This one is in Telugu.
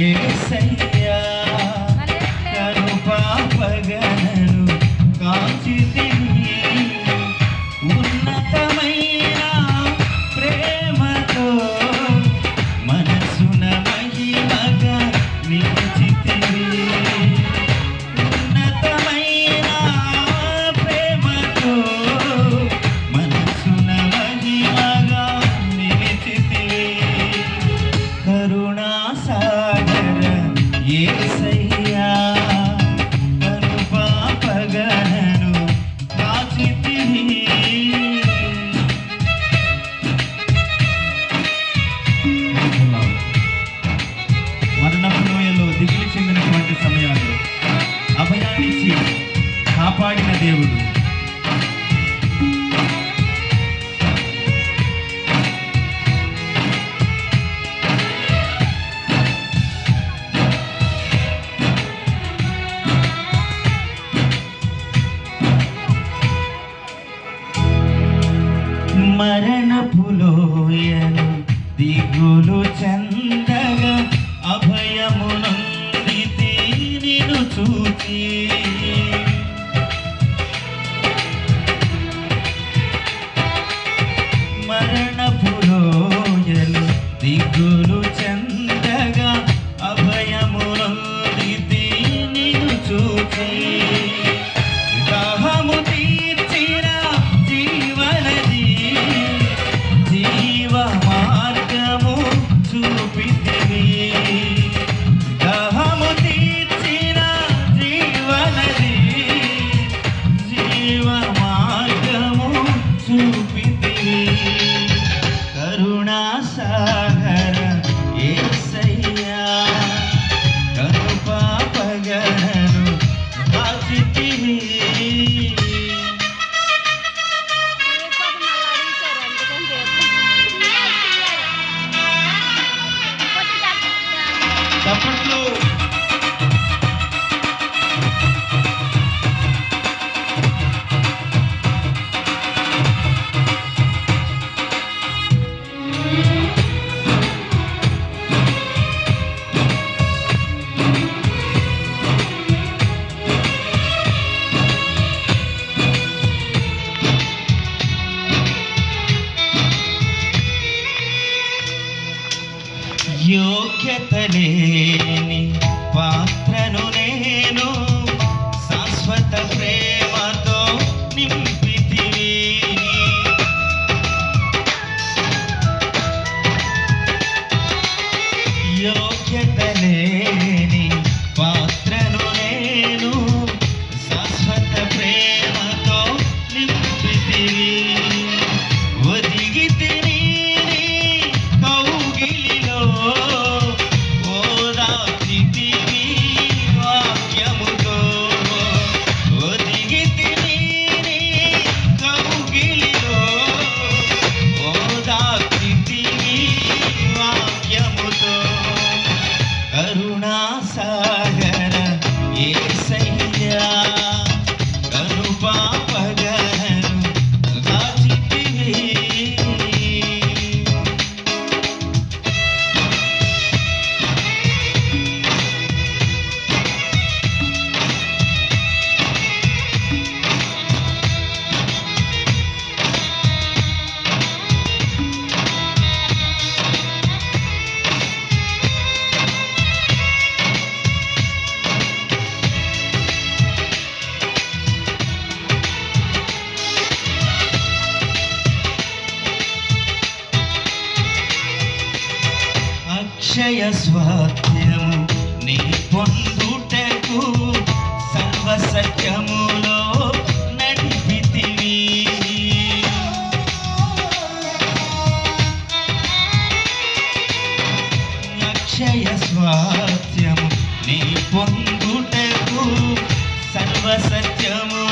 you say página né, dele. యోగ్యత లేని పాత్రను నేను అక్షయ స్వాధ్యము నీ పొందుటకు సర్వసత్యములో నడిపితివి. అక్షయ స్వాధ్యము నీ పొందుటకు సర్వసత్యము